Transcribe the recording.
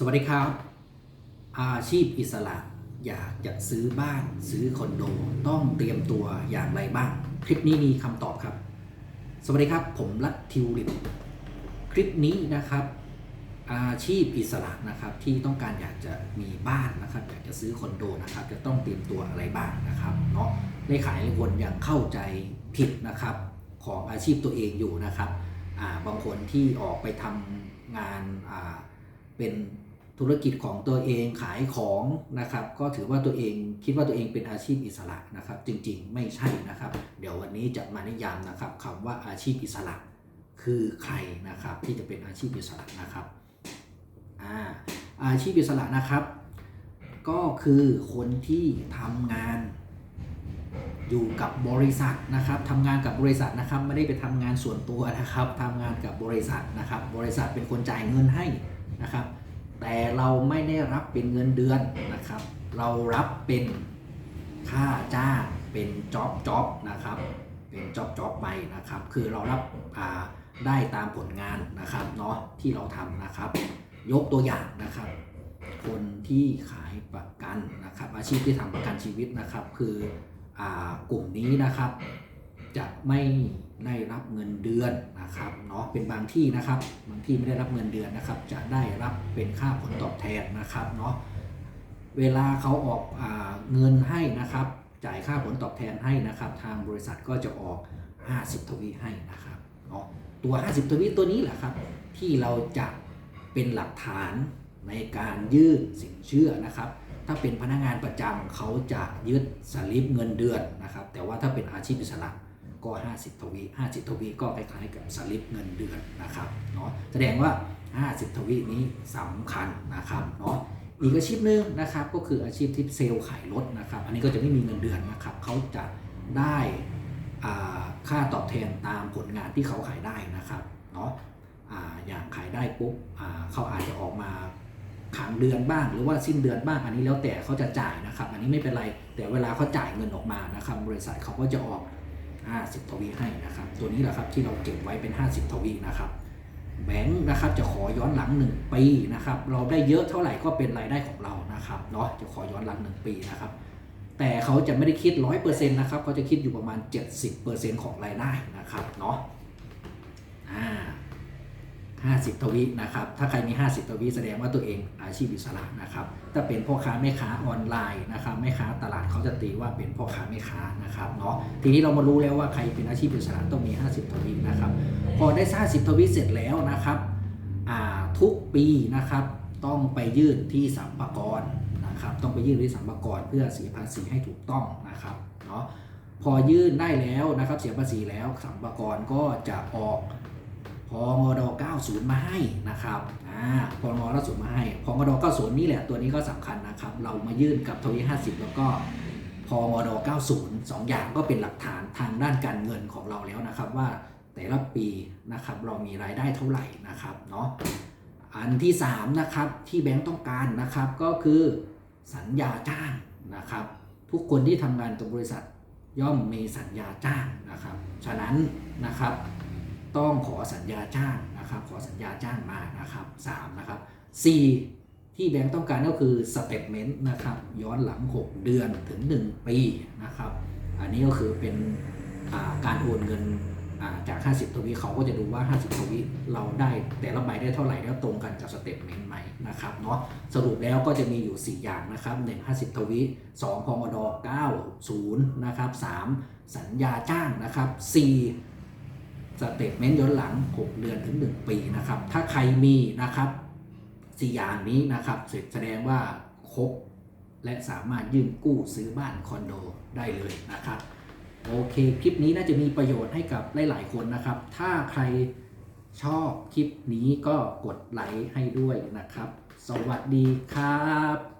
สวัสดีครับ อาชีพอิสระอยากจะซื้อบ้านซื้อคอนโดต้องเตรียมตัวอย่างไรบ้าง คลิปนี้มีคำตอบครับ สวัสดีครับ ผมรัตทิวลิปคลิปนี้นะครับ อาชีพอิสระนะครับที่ต้องการอยากจะมีบ้านนะครับ อยากจะซื้อคอนโดนะครับ จะต้องเตรียมตัวอะไรบ้างนะครับเนาะได้ขายคนยังเข้าใจผิดนะครับ ของอาชีพตัวเองอยู่นะครับบางคนที่ออกไปทำงานเป็น ธุรกิจของตัวเองขายของนะครับ ก็ถือว่าตัวเองคิดว่าตัวเองเป็นอาชีพอิสระนะครับ จริงๆ ไม่ใช่นะครับ เดี๋ยววันนี้จะมานิยามนะครับคำว่าอาชีพอิสระ คือใครนะครับที่จะเป็นอาชีพอิสระนะครับอาอาชีพอิสระนะครับ ก็คือคนที่ทำงานอยู่กับบริษัทนะครับทำงานกับบริษัทนะครับ ไม่ได้ไปทำงานส่วนตัวนะครับทำงานกับบริษัทนะครับ บริษัทเป็นคนจ่ายเงินให้นะครับ แต่เราไม่ได้รับเป็นเงินเดือนนะครับ เรารับเป็นค่าจ้างเป็นจ็อบจ็อบนะครับ เป็นจ็อบจ็อบไปนะครับ คือเรารับได้ตามผลงานนะครับเนาะที่เราทำนะครับ ยกตัวอย่างนะครับ คนที่ขายประกันนะครับ อาชีพที่ทำประกันชีวิตนะครับ คืออกลุ่มนี้นะครับ จะไม่ได้รับเงินเดือนนะครับเนาะเป็นบางที่นะครับบางที่ไม่ได้รับเงินเดือนนะครับ จะได้รับเป็นค่าผลตอบแทนนะครับเนาะเวลาเขาออกอเงินให้นะครับ จ่ายค่าผลตอบแทนให้นะครับ ทางบริษัทก็จะออก 50 ทวีให้นะครับเนาะตัว 50 ทวีตัวนี้แหละครับ ที่เราจะเป็นหลักฐานในการยื่นสินเชื่อนะครับ ถ้าเป็นพนักงานประจำเขาจะยึดสลิปเงินเดือนนะครับ แต่ว่าถ้าเป็นอาชีพอิสระ ก็ 50 ทวี 50 ทวีก็คล้ายๆกับสลิปเงินเดือนนะครับเนาะแสดงว่า 50 ทวีนี้สำคัญนะครับเนาะอีกอาชีพหนึ่งนะครับก็คืออาชีพที่เซลล์ขายรถนะครับ อันนี้ก็จะไม่มีเงินเดือนนะครับเขาจะได้ค่าตอบแทนตามผลงานที่เขาขายได้นะครับเนาะอย่างขายได้ปุ๊บเขาอาจจะออกมาขังเดือนบ้าง หรือว่าสิ้นเดือนบ้างอันนี้แล้วแต่เขาจะจ่ายนะครับ อันนี้ไม่เป็นไรแต่เวลาเขาจ่ายเงินออกมานะครับ บริษัทเขาก็จะออก 50 ทวีให้นะครับ ตัวนี้แหละครับที่เราเก็บไว้เป็น 50 ทวีนะครับแบงค์นะครับจะขอย้อนหลัง 1 ปีนะครับ เราได้เยอะเท่าไหร่ก็เป็นรายได้ของเรานะครับเนาะจะขอย้อนหลัง 1 ปีนะครับ แต่เขาจะไม่ได้คิด 100%นะครับเขาจะคิดอยู่ประมาณ 70%ของรายได้นะครับเนาะอ่า 50 ทวีนะครับ ถ้าใครมี 50 ทวีแสดงว่าตัวเองอาชีพอิสระนะครับ ถ้าเป็นพ่อค้าแม่ค้าออนไลน์นะครับแม่ค้าตลาดเขาจะตีว่าเป็นพ่อค้าแม่ค้านะครับเนาะ ทีนี้เรามารู้แล้วว่าใครเป็นอาชีพอิสระต้องมี 50 ทวีนะครับ พอได้ 50 ทวีเสร็จแล้วนะครับอ่าทุกปีนะครับต้องไปยื่นที่สัมภากรนะครับ ต้องไปยื่นที่สัมภากรเพื่อเสียภาษีให้ถูกต้องนะครับเนาะ พอยื่นได้แล้วนะครับเสียภาษีแล้วสัมภากรก็จะออก พงด90 มาให้นะครับอ่าพงด90มาให้พงด90 นี่แหละตัวนี้ก็สำคัญนะครับ เรามายื่นกับทวี50 แล้วก็พงด90 2 อย่างก็เป็นหลักฐานทางด้านการเงินของเราแล้วนะครับว่าแต่ละปีนะครับเรามีรายได้เท่าไหร่นะครับเนาะอันที่3นะครับที่แบงก์ต้องการนะครับก็คือสัญญาจ้างนะครับ ทุกคนที่ทำงานกับบริษัทย่อมมีสัญญาจ้างนะครับ ฉะนั้นนะครับ ต้องขอสัญญาจ้างนะครับ ขอสัญญาจ้างมานะครับ3นะครับ4ที่แบงก์ต้องการก็คือสเต t เมนต์นะครับ ย้อนหลัง 6 เดือนถึง 1 ปีนะครับ อันนี้ก็คือเป็นาการโอนเงินาจาก 50 ทวีเขาก็จะดูว่า 50 ทวีเราได้แต่ละใบได้เท่าไหร่แล้วตรงกันกับสเต t เมนต์ไหมนะครับเนาะสรุปแล้วก็จะมีอยู่ 4 อย่างนะครับ 1 50 ทวี2พอมด90 นะครับ 3 สัญญาจ้างนะครับ 4 สเตทเมนต์ย้อนหลัง 6 เดือนถึง 1 ปีนะครับ ถ้าใครมีนะครับสี่อย่างนี้นะครับแสดงว่าครบและสามารถยื่นกู้ซื้อบ้านคอนโดได้เลยนะครับโอเค คลิปนี้น่าจะมีประโยชน์ให้กับหลาย ๆ คนนะครับ ถ้าใครชอบคลิปนี้ก็กดไลค์ให้ด้วยนะครับ สวัสดีครับ